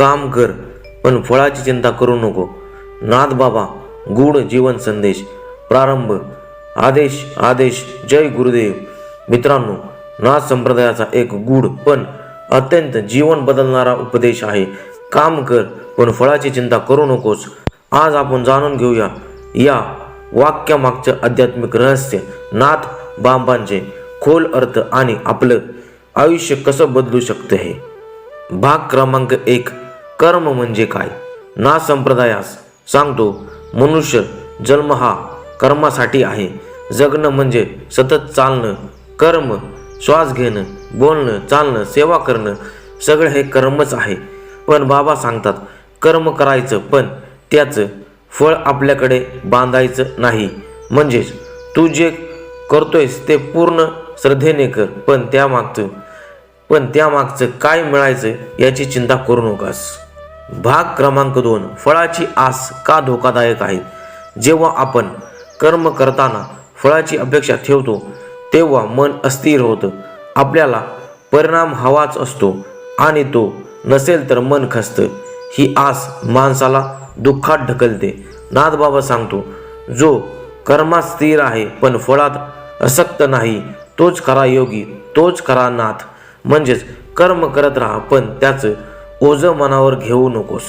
काम कर पण फळाची चिंता करू नको. नाथ बाबा गूढ जीवन संदेश. प्रारंभ. आदेश आदेश जय गुरुदेव. मित्रांनो नाथ संप्रदायाचा एक गूढ पण अत्यंत जीवन बदलणारा उपदेश आहे. काम कर पण फळाची चिंता करू नकोस. आज आपण जाणून घेऊया या वाक्यामागचं आध्यात्मिक रहस्य. नाथ बाबांचे खोल अर्थ आणि आपलं आयुष्य कसं बदलू शकतं हे? भाग क्रमांक एक. कर्म म्हणजे काय? ना संप्रदायास सांगतो मनुष्य जन्म हा कर्मासाठी आहे. जगणं म्हणजे सतत चालणं कर्म श्वास घेणं बोलणं चालणं सेवा करणं सगळं हे कर्मच आहे. पण बाबा सांगतात कर्म करायचं पण त्याचं फळ आपल्याकडे बांधायचं नाही. म्हणजेच तू जे करतोयस ते पूर्ण श्रद्धेने कर पण त्यामागचं पण त्यामागचं काय मिळायचं याची चिंता करू नकास. भाग क्रमांक दोन. फळाची आस का धोकादायक आहे? जेव्हा आपण कर्म करताना फळाची अपेक्षा ठेवतो तेव्हा मन अस्थिर होतं. आपल्याला परिणाम हवाच असतो आणि तो नसेल तर मन खसतं. ही आस माणसाला दुःखात ढकलते. नाथबाबा सांगतो जो कर्मात स्थिर आहे पण फळात असक्त नाही तोच खरा योगी तोच खरा नाथ. म्हणजेच कर्म करत राहा पण त्याचं ओझं मनावर घेऊ नकोस.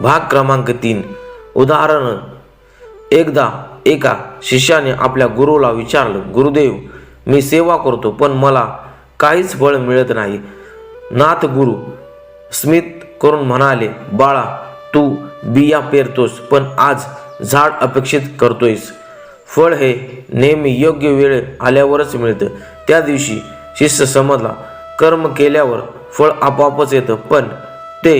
भाग क्रमांक तीन. उदाहरण एकदा एका शिष्याने आपल्या गुरुला विचारलं गुरुदेव मी सेवा करतो पण मला काहीच फळ मिळत नाही. नाथ गुरु स्मित करून म्हणाले बाळा तू बिया पेरतोस पण आज झाड अपेक्षित करतोयस. फळ हे नेहमी योग्य वेळ आल्यावरच मिळतं. त्या दिवशी शिष्य समजला कर्म केल्यावर फळ आपोआपच येतं पण ते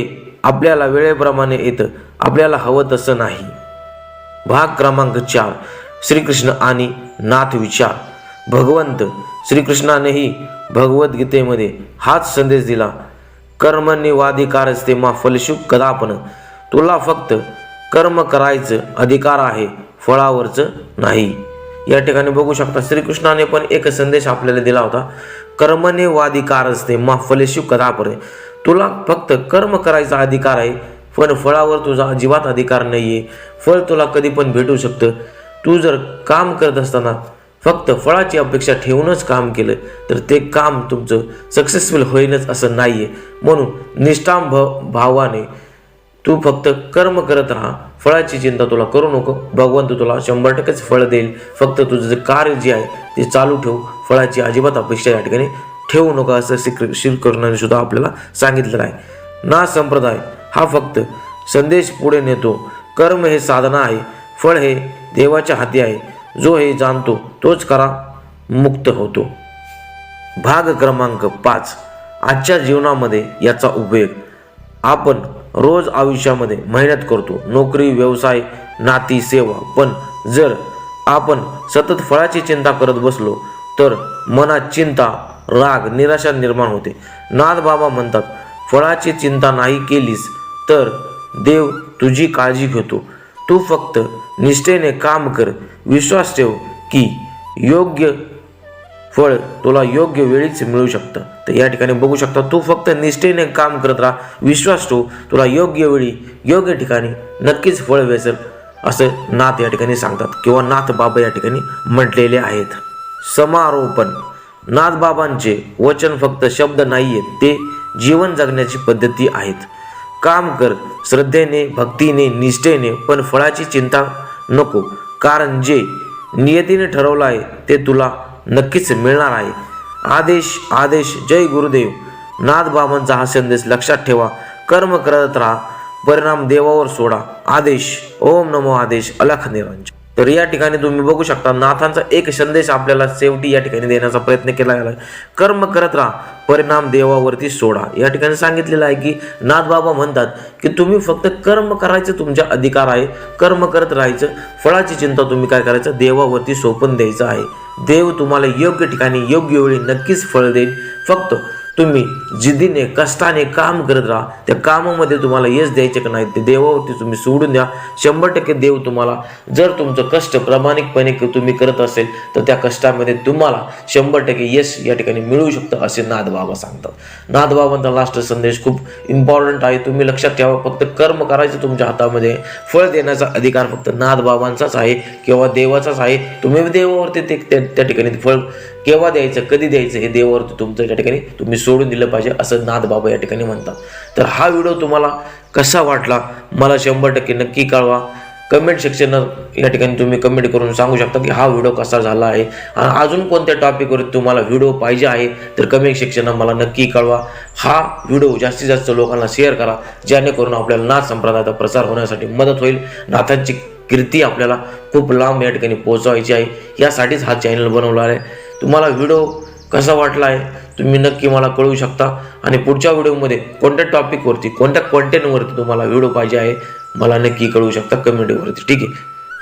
आपल्याला वेळेप्रमाणे येतं. आपल्याला हवं तसं नाही. भाग क्रमांक चार श्रीकृष्ण आणि नाथ विचार. भगवंत श्रीकृष्णानेही भगवद्गीतेमध्ये हाच संदेश दिला कर्मनिवाधिकारस्ते मा फलशुक कदापन. तुला फक्त कर्म करायचं अधिकार आहे फळावरचं नाही. या ठिकाणी बघू शकता श्रीकृष्णाने पण एक संदेश आपल्याला दिला होता कर्मनेवाधिकार असते मा फलेशु कदापरे तुला फक्त कर्म करायचा अधिकार आहे पण फळावर तुझा अजिबात अधिकार नाही आहे फळ तुला कधी पण भेटू शकतं. तू जर काम करत असताना फक्त फळाची अपेक्षा ठेवूनच काम केलं तर ते काम तुमचं सक्सेसफुल होईलच असं नाही आहे म्हणून निष्ठाम भ भावाने तू फक्त कर्म करत राहा. फळाची चिंता तुला करू नको. भगवंत तुला शंभर टक्केच फळ देईल. फक्त तुझं जे कार्य जे आहे ते चालू ठेव. फळाची अजिबात अपेक्षा या ठिकाणी ठेवू नका असं श्री श्रीकृष्णाने सुद्धा आपल्याला सांगितलेलं आहे ना संप्रदाय हा फक्त संदेश पुढे नेतो. कर्म हे साधना आहे फळ हे देवाच्या हाती आहे. जो हे जाणतो तोच करा मुक्त होतो. भाग क्रमांक पाच. आजच्या जीवनामध्ये याचा उपयोग. आपण रोज आयुष्यामध्ये मेहनत करतो. नोकरी व्यवसाय नाती सेवा. पण जर आपण सतत फळाची चिंता करत बसलो तर मनात चिंता राग निराशा निर्माण होते. नाथ बाबा म्हणतात फळाची चिंता नाही केलीस तर देव तुझी काळजी घेतो. तू फक्त निष्ठेने काम कर. विश्वास ठेव की योग्य फळ तुला योग्य वेळीच मिळू शकतं. तर या ठिकाणी बघू शकता तू फक्त निष्ठेने काम करत राहा. विश्वास ठेव तुला योग्य वेळी योग्य ठिकाणी नक्कीच फळ वेसेल असं नाथ या ठिकाणी सांगतात किंवा नाथ बाबा या ठिकाणी म्हटलेले आहेत. समारोपण. नाथबाबांचे वचन फक्त शब्द नाही आहेत ते जीवन जगण्याची पद्धती आहेत. काम कर श्रद्धेने भक्तीने निष्ठेने पण फळाची चिंता नको कारण जे नियतीने ठरवलं आहे ते तुला नक्कीच मिळणार आहे. आदेश आदेश जय गुरुदेव. नाथबाबांचा हा संदेश लक्षात ठेवा. कर्म करत राहा. परिणाम देवावर सोडा. आदेश ओम नमो आदेश अलख निरंजन. तर या ठिकाणी तुम्ही बघू शकता नाथांचा एक संदेश आपल्याला शेवटी या ठिकाणी देण्याचा प्रयत्न केला गेला कर्म करत राहा परिणाम देवावरती सोडा. या ठिकाणी सांगितलेलं आहे की नाथ बाबा म्हणतात की तुम्ही फक्त कर्म करायचं तुमच्या अधिकार आहे कर्म करत राहायचं फळाची चिंता तुम्ही काय करायचं देवावरती सोपून द्यायचं आहे. देव तुम्हाला योग्य ठिकाणी योग्य वेळी नक्कीच फळ देईल. फक्त तुम्ही जिद्दीने कष्टाने काम करत राहा त्या कामामध्ये तुम्हाला यश द्यायचे का नाही ते देवावरती तुम्ही सोडून द्या. शंभर टक्के देव तुम्हाला जर तुमचं कष्ट प्रामाणिकपणे तुम्ही करत असेल तर त्या कष्टामध्ये तुम्हाला शंभर टक्के यश या ठिकाणी मिळू शकतं असे नादबाबा सांगतात. नादबाबांचा लास्ट संदेश खूप इम्पॉर्टंट आहे. तुम्ही लक्षात ठेवा फक्त कर्म करायचं तुमच्या हातामध्ये. फळ देण्याचा अधिकार फक्त नादबाबांचाच आहे किंवा देवाचाच आहे. तुम्ही देवावरती ते त्या त्या ठिकाणी फळ केव्हा द्यायचं कधी द्यायचं हे देवावरती तुमचं त्या ठिकाणी तुम्ही सोडून दिलं पाहिजे असं नादबाबा या ठिकाणी म्हणतात. तर हा व्हिडिओ तुम्हाला कसा वाटला? मला शंभर टक्के नक्की कळवा. कमेंट सेक्शन या ठिकाणी तुम्ही कमेंट करून सांगू शकता की हा व्हिडिओ कसा झाला आहे. आणि अजून कोणत्या टॉपिकवर तुम्हाला व्हिडिओ पाहिजे आहे तर कमेंट सेक्शन मला नक्की कळवा. हा व्हिडिओ जास्तीत जास्त लोकांना शेअर करा जेणेकरून आपल्याला नाथ संप्रदायाचा प्रसार होण्यासाठी मदत होईल. नाथांची कीर्ती आपल्याला खूप लांब या ठिकाणी पोहोचवायची आहे. यासाठीच हा चॅनल बनवला आहे. तुम्हाला व्हिडिओ कसा वाटला आहे तुम्ही नक्की मला कळवू शकता. आणि पुढच्या व्हिडिओमध्ये कोणत्या टॉपिकवरती कोणत्या कॉन्टेंटवरती तुम्हाला व्हिडिओ पाहिजे आहे मला नक्की कळवू शकता कमेंटवरती ठीक आहे?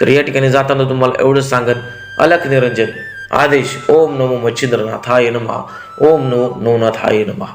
तर या ठिकाणी जाताना तुम्हाला एवढंच सांगत अलख निरंजन आदेश ओम नमो मच्छिंद्रनाथ हाय नमः ओम नमो नवनाथाय नमः.